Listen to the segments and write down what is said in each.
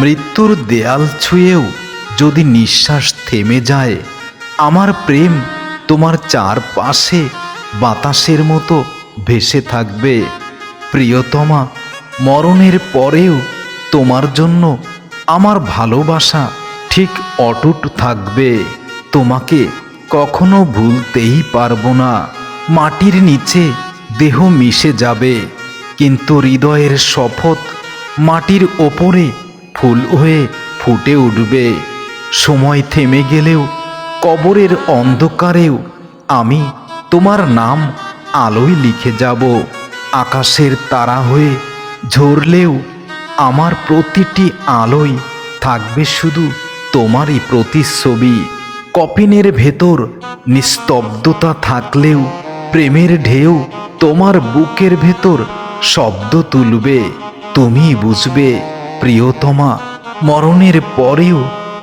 মৃত্যুর দেয়াল ছুঁয়েও যদি নিঃশ্বাস থেমে যায়, আমার প্রেম তোমার চারপাশে বাতাসের মতো ভেসে থাকবে। প্রিয়তমা, মরণের পরেও তোমার জন্য আমার ভালোবাসা ঠিক অটুট থাকবে। তোমাকে কখনো ভুলতেই পারব না। মাটির নিচে দেহ মিশে যাবে, কিন্তু হৃদয়ের শপথ মাটির ওপরে ফুল হয়ে ফুটে উঠবে। সময় থেমে গেলেও, কবরের অন্ধকারেও আমি তোমার নাম আলোয় লিখে যাব। আকাশের তারা হয়ে ঝরলেও আমার প্রতিটি আলোয় থাকবে শুধু তোমারই প্রতিচ্ছবি। কপিনের ভেতর নিস্তব্ধতা থাকলেও, প্রেমের ঢেউ তোমার বুকের ভেতর শব্দ তুলবে। তুমি বুঝবে প্রিয়তমা, মরণের পরেও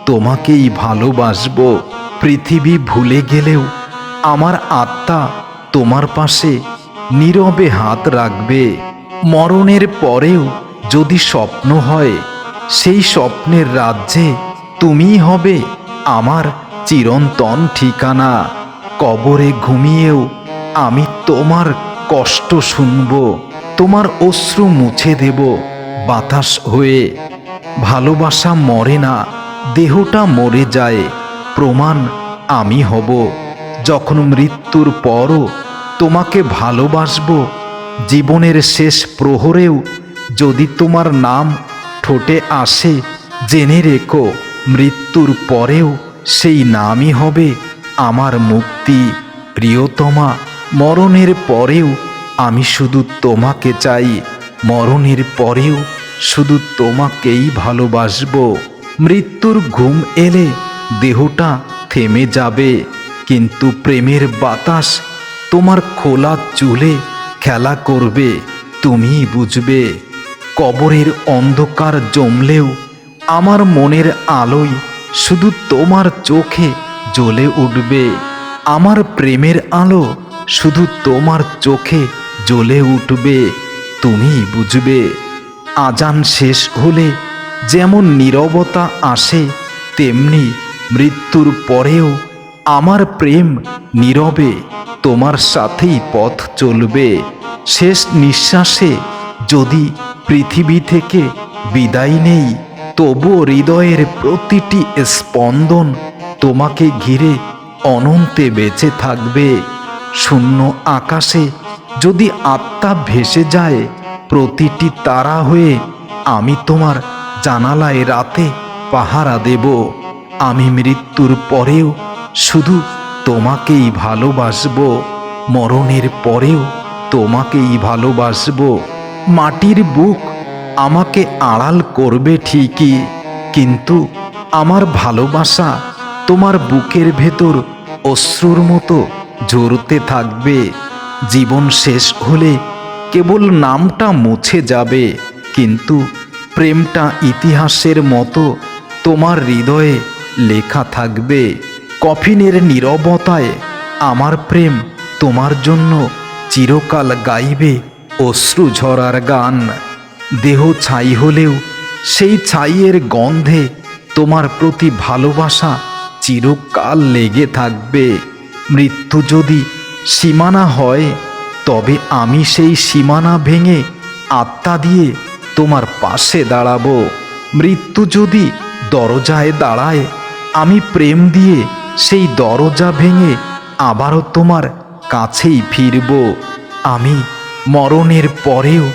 তোমাকেই ভালোবাসবো। পৃথিবী ভুলে গেলেও আমার আত্মা তোমার পাশে নীরবে হাত রাখবে। মরণের পরেও যদি স্বপ্ন হয়, সেই স্বপ্নের রাজ্যে তুমিই হবে আমার চিরন্তন ঠিকানা। কবরে ঘুমিয়েও আমি তোমার কষ্ট শুনব, তোমার অশ্রু মুছে দেব। বাতাস হয়ে, ভালোবাসা মরে না, দেহটা মরে যায়, প্রমাণ আমি হব। যখন মৃত্যুর পরও তোমাকে ভালোবাসবো, জীবনের শেষ প্রহরেও যদি তোমার নাম ঠোঁটে আসে, জেনে রেখো, মৃত্যুর পরেও সেই নামই হবে আমার মুক্তি। প্রিয়তমা, মরণের পরেও আমি শুধু তোমাকে চাই, মরণের পরেও শুধু তোমাকেই ভালোবাসবো। মৃত্যুর ঘুম এলে দেহটা থেমে যাবে। কিন্তু প্রেমের বাতাস তোমার খোলা চুলে খেলা করবে তুমি বুঝবে। কবরের অন্ধকার জমলেও আমার মনের আলোয় শুধু তোমার চোখে জ্বলে উঠবে। আমার প্রেমের আলো শুধু তোমার চোখে জ্বলে উঠবে তুমি বুঝবে। আজান শেষ হলে যেমন নীরবতা আসে, তেমনি মৃত্যুর পরেও আমার প্রেম নীরবে, তোমার সাথেই পথ চলবে। শেষ নিঃশ্বাসে যদি পৃথিবী থেকে বিদায় নেই, তবুও হৃদয়ের প্রতিটি স্পন্দন তোমাকে ঘিরে অনন্তে বেঁচে থাকবে। শূন্য আকাশে যদি আত্মা ভেসে যায় প্রতিটি তারা হয়ে আমি তোমার জানালায় রাতে পাহারা দেব। আমি মৃত্যুর পরেও শুধু তোমাকেই ভালোবাসব। মরণের পরেও তোমাকেই ভালোবাসব। মাটির বুক আমাকে আড়াল করবে ঠিকই, কিন্তু আমার ভালোবাসা তোমার বুকের ভেতর অশ্রুর মতো ঝরতে থাকবে। জীবন শেষ হলে কেবল নামটা মুছে যাবে, কিন্তু প্রেমটা ইতিহাসের মতো তোমার হৃদয়ে লেখা থাকবে। কফিনের নীরবতায় আমার প্রেম তোমার জন্য চিরকাল গাইবে অশ্রু ঝরার গান। দেহ ছাই হলেও সেই ছাইয়ের গন্ধে তোমার প্রতি ভালোবাসা চিরকাল লেগে থাকবে। মৃত্যু যদি সীমানা হয় তবে আমি সেই সীমানা ভেঙে আত্মা দিয়ে তোমার পাশে দাঁড়াবো। মৃত্যু যদি দরজায় দাঁড়ায়, আমি প্রেম দিয়ে সেই দরজা ভেঙে আবারও তোমার কাছেই ফিরব। আমি মরণের পরেও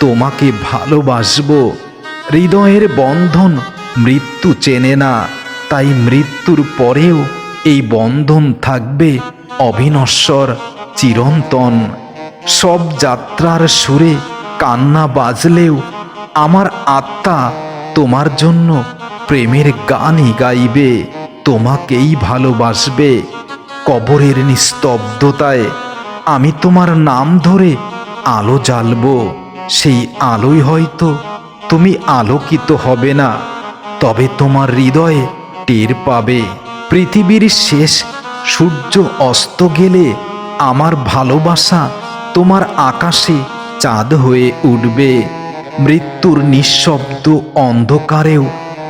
তোমাকে ভালোবাসবো। হৃদয়ের বন্ধন মৃত্যু চেনে না, তাই মৃত্যুর পরেও এই বন্ধন থাকবে অবিনশ্বর চিরন্তন। সব যাত্রার সুরে কান্না বাজলেও আমার আত্মা তোমার জন্য প্রেমের গানই গাইবে, তোমাকেই ভালোবাসবে। কবরের নিস্তব্ধতায় আমি তোমার নাম ধরে আলো জ্বালবো, সেই আলোই হয়তো তুমি আলোকিত হবে না, তবে তোমার হৃদয়ে টের পাবে। পৃথিবীর শেষ সূর্য অস্ত গেলে আমার ভালোবাসা তোমার আকাশে চাঁদ হয়ে উঠবে। মৃত্যুর নিঃশব্দ অন্ধকারেও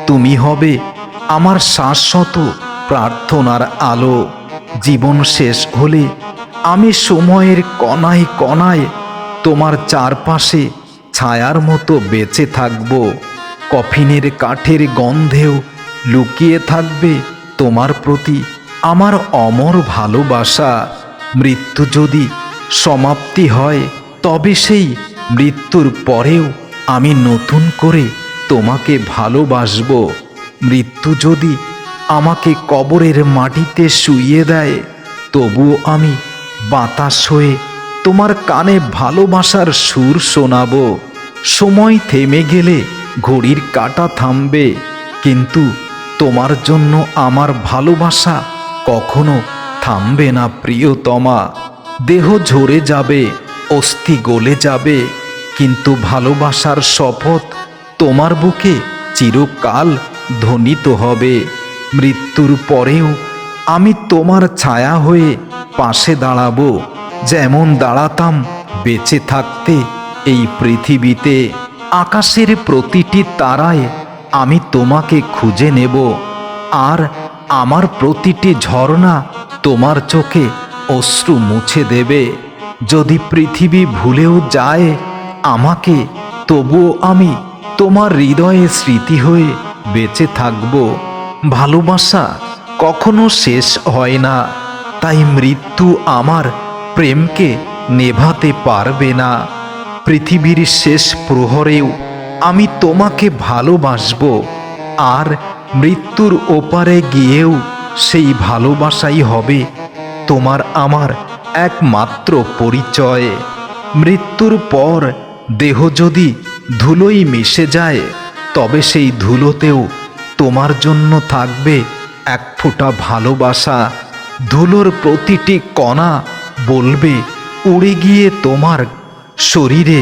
তুমি হবে আমার শাশ্বত প্রার্থনার আলো। জীবন শেষ হলে আমি সময়ের কণায় কণায় তোমার চারপাশে ছায়ার মতো বেঁচে থাকব। কফিনের কাঠের গন্ধেও লুকিয়ে থাকবে তোমার প্রতি আমার অমর ভালোবাসা। মৃত্যু যদি সমাপ্তি হয়, তবে সেই মৃত্যুর পরেও আমি নতুন করে তোমাকে ভালোবাসবো। মৃত্যু যদি আমাকে কবরের মাটিতে শুইয়ে দেয়, তবুও আমি বাতাস হয়ে তোমার কানে ভালোবাসার সুর শোনাবো। সময় থেমে গেলে ঘড়ির কাটা থামবে, কিন্তু তোমার জন্য আমার ভালোবাসা কখনো থামবে না, প্রিয়তমা। দেহ ঝরে যাবে, অস্থি গলে যাবে, কিন্তু ভালোবাসার শপথ তোমার বুকে চিরকাল ধ্বনিত হবে। মৃত্যুর পরেও আমি তোমার ছায়া হয়ে পাশে দাঁড়াবো, যেমন দাঁড়াতাম বেঁচে থাকতে এই পৃথিবীতে। আকাশের প্রতিটি তারায় আমি তোমাকে খুঁজে নেব, আর আমার প্রতিটি ঝর্ণা তোমার চোখে অশ্রু মুছে দেবে। যদি পৃথিবী ভুলেও যায়, আমাকে, তবুও আমি তোমার হৃদয়ে স্মৃতি হয়ে বেঁচে থাকব। ভালোবাসা কখনো শেষ হয় না, তাই মৃত্যু আমার প্রেমকে নেভাতে পারবে না। পৃথিবীর শেষ প্রহরেও আমি তোমাকে ভালোবাসবো, আর মৃত্যুর ওপারে গিয়েও সেই ভালোবাসাই হবে। তোমার আমার একমাত্র পরিচয়। মৃত্যুর পর দেহ যদি ধুলোই মিশে যায়, তবে সেই ধুলোতেও তোমার জন্য থাকবে এক ফোঁটা ভালোবাসা। ধুলোর প্রতিটি কণা বলবে, উড়ে গিয়ে তোমার শরীরে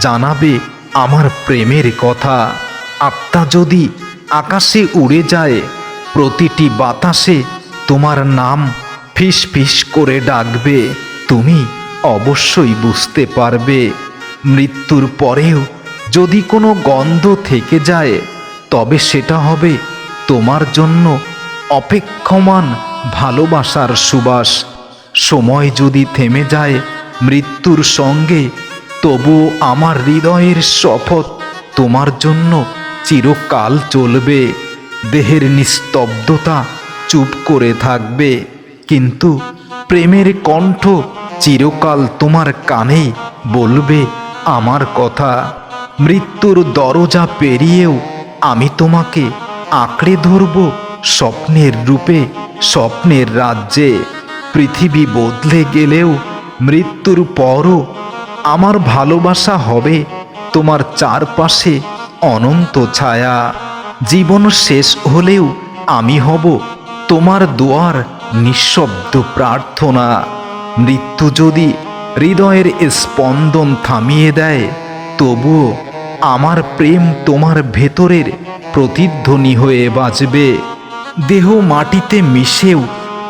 জানাবে আমার প্রেমের কথা। আত্মা যদি আকাশে উড়ে যায়, প্রতিটি বাতাসে তোমার নাম ফিস ফিস করে ডাকবে। তুমি অবশ্যই বুঝতে পারবে। মৃত্যুর পরেও যদি কোনো গন্ধ থেকে যায়, তবে সেটা হবে তোমার জন্য অপেক্ষমান ভালোবাসার সুবাস। সময় যদি থেমে যায় মৃত্যুর সঙ্গে তবু আমার হৃদয়ের শপথ তোমার জন্য চিরকাল চলবে। দেহের নিস্তব্ধতা চুপ করে থাকবে। কিন্তু প্রেমের কণ্ঠ চিরকাল তোমার কানে বলবে আমার কথা। মৃত্যুর দরজা পেরিয়েও আমি তোমাকে আঁকড়ে ধরব স্বপ্নের রূপে, স্বপ্নের রাজ্যে। পৃথিবী বদলে গেলেও মৃত্যুর পরও আমার ভালোবাসা হবে তোমার চারপাশে অনন্ত ছায়া। জীবন শেষ হলেও আমি হব তোমার দোয়ার নিঃশব্দ প্রার্থনা। মৃত্যু যদি হৃদয়ের স্পন্দন থামিয়ে দেয়, তবুও আমার প্রেম তোমার ভেতরের প্রতিধ্বনি হয়ে বাজবে। দেহ মাটিতে মিশেও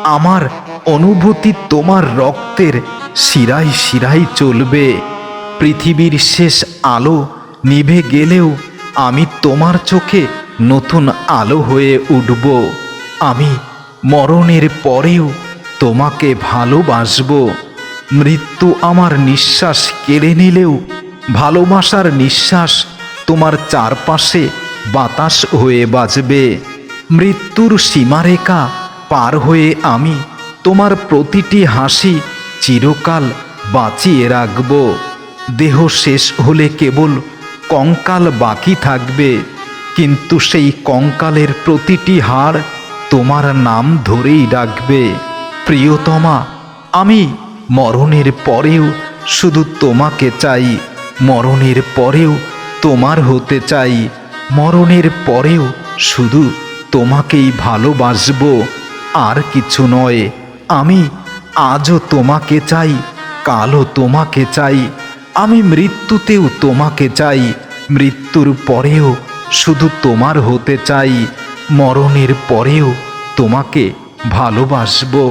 আমার অনুভূতি তোমার রক্তের শিরায় শিরায় চলবে। পৃথিবীর শেষ আলো নিভে গেলেও আমি তোমার চোখে নতুন আলো হয়ে উঠব। আমি মরণের পরেও তোমাকে ভালোবাসবো। মৃত্যু আমার নিঃশ্বাস কেড়ে নিলেও ভালোবাসার নিঃশ্বাস তোমার চারপাশে বাতাস হয়ে বাজবে। মৃত্যুর সীমারেখা পার হয়ে আমি তোমার প্রতিটি হাসি চিরকাল বাঁচিয়ে রাখব। দেহ শেষ হলে কেবল কঙ্কাল বাকি থাকবে, কিন্তু সেই কঙ্কালের প্রতিটি হাড় তোমার নাম ধরেই ডাকবে। প্রিয়তমা, আমি মরণের পরেও শুধু তোমাকে চাই। মরণের পরেও তোমার হতে চাই। মরণের পরেও শুধু তোমাকেই ভালোবাসবো। আর কিছু নয়, আমি আজও তোমাকে চাই, কালও তোমাকে চাই। আমি মৃত্যুতেও তোমাকে চাই, মৃত্যুর পরেও শুধু তোমার হতে চাই। মরণের পরেও তোমাকে ভালোবাসবো।